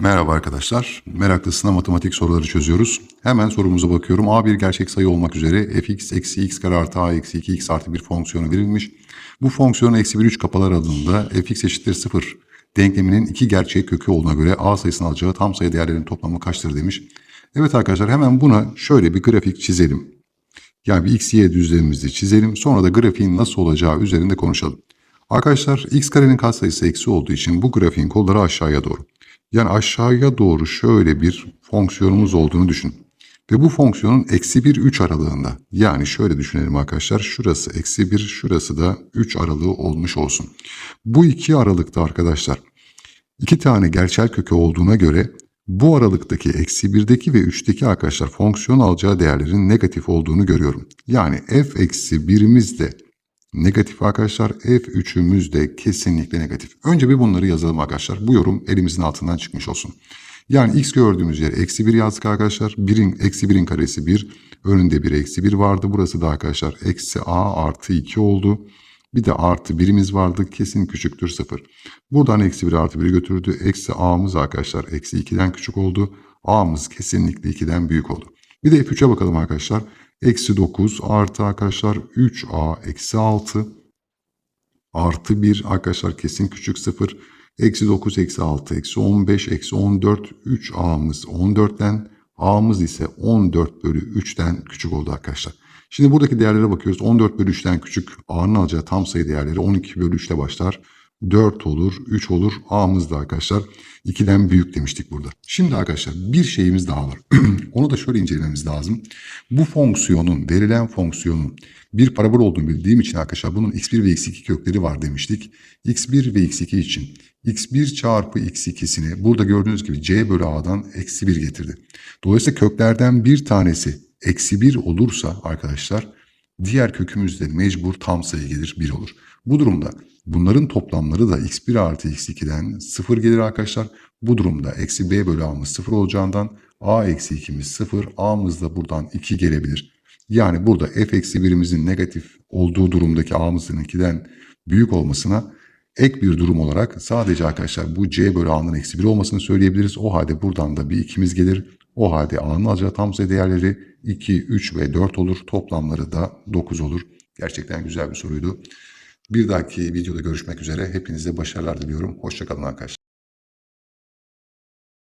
Merhaba arkadaşlar. Meraklısına matematik soruları çözüyoruz. Hemen sorumuza bakıyorum. A bir gerçek sayı olmak üzere fx eksi x kare artı a eksi 2x artı bir fonksiyonu verilmiş. Bu fonksiyonun eksi 1 3 kapalar adında fx eşittir 0 denkleminin iki gerçek kökü olduğuna göre a sayısını alacağı tam sayı değerlerinin toplamı kaçtır demiş. Evet arkadaşlar hemen buna şöyle bir grafik çizelim. Yani bir x, y düzlemimizi çizelim. Sonra da grafiğin nasıl olacağı üzerinde konuşalım. Arkadaşlar x karenin katsayısı eksi olduğu için bu grafiğin kolları aşağıya doğru. Yani aşağıya doğru şöyle bir fonksiyonumuz olduğunu düşün. Ve bu fonksiyonun eksi 1 3 aralığında. Yani şöyle düşünelim arkadaşlar. Şurası eksi 1 şurası da 3 aralığı olmuş olsun. Bu iki aralıkta arkadaşlar iki tane gerçel kökü olduğuna göre bu aralıktaki eksi 1'deki ve 3'teki arkadaşlar fonksiyon alacağı değerlerin negatif olduğunu görüyorum. Yani f eksi 1'imiz de negatif arkadaşlar. F3'ümüz de kesinlikle negatif. Önce bir bunları yazalım arkadaşlar. Bu yorum elimizin altından çıkmış olsun. Yani x gördüğümüz yer eksi 1 yazdık arkadaşlar. 1'in, eksi 1'in karesi 1. Önünde bir eksi 1 vardı. Burası da arkadaşlar eksi a artı 2 oldu. Bir de artı birimiz vardı. Kesin küçüktür 0. Buradan eksi 1 artı 1'i götürdü. Eksi a'mız arkadaşlar eksi 2'den küçük oldu. a'mız kesinlikle 2'den büyük oldu. Bir de f3'e bakalım arkadaşlar. Eksi 9 artı arkadaşlar 3a eksi 6 artı 1 arkadaşlar kesin küçük 0. Eksi 9 eksi 6 eksi 15 eksi 14 3a'mız 14'ten a'mız ise 14 bölü 3'ten küçük oldu arkadaşlar. Şimdi buradaki değerlere bakıyoruz. 14 bölü 3'ten küçük a'nın alacağı tam sayı değerleri 12 bölü 3 ile başlar. 4 olur, 3 olur. A'mız da arkadaşlar 2'den büyük demiştik burada. Şimdi arkadaşlar bir şeyimiz daha var. Onu da şöyle incelememiz lazım. Bu fonksiyonun, verilen fonksiyonun bir parabol olduğunu bildiğim için arkadaşlar bunun x1 ve x2 kökleri var demiştik. x1 ve x2 için x1 çarpı x2'sini burada gördüğünüz gibi c bölü a'dan eksi 1 getirdi. Dolayısıyla köklerden bir tanesi eksi 1 olursa arkadaşlar diğer kökümüz de mecbur tam sayı gelir 1 olur. Bu durumda bunların toplamları da x1 artı x2'den 0 gelir arkadaşlar. Bu durumda eksi b bölü a'mız 0 olacağından a eksi 2'miz 0 a'mız da buradan 2 gelebilir. Yani burada f eksi 1'imizin negatif olduğu durumdaki a'mızın 2'den büyük olmasına ek bir durum olarak sadece arkadaşlar bu c bölü a'nın eksi 1 olmasını söyleyebiliriz. O halde buradan da bir 2'miz gelir. O halde a'nın alacağı tam sayı değerleri 2, 3 ve 4 olur. Toplamları da 9 olur. Gerçekten güzel bir soruydu. Bir dahaki videoda görüşmek üzere. Hepinize başarılar diliyorum. Hoşçakalın arkadaşlar.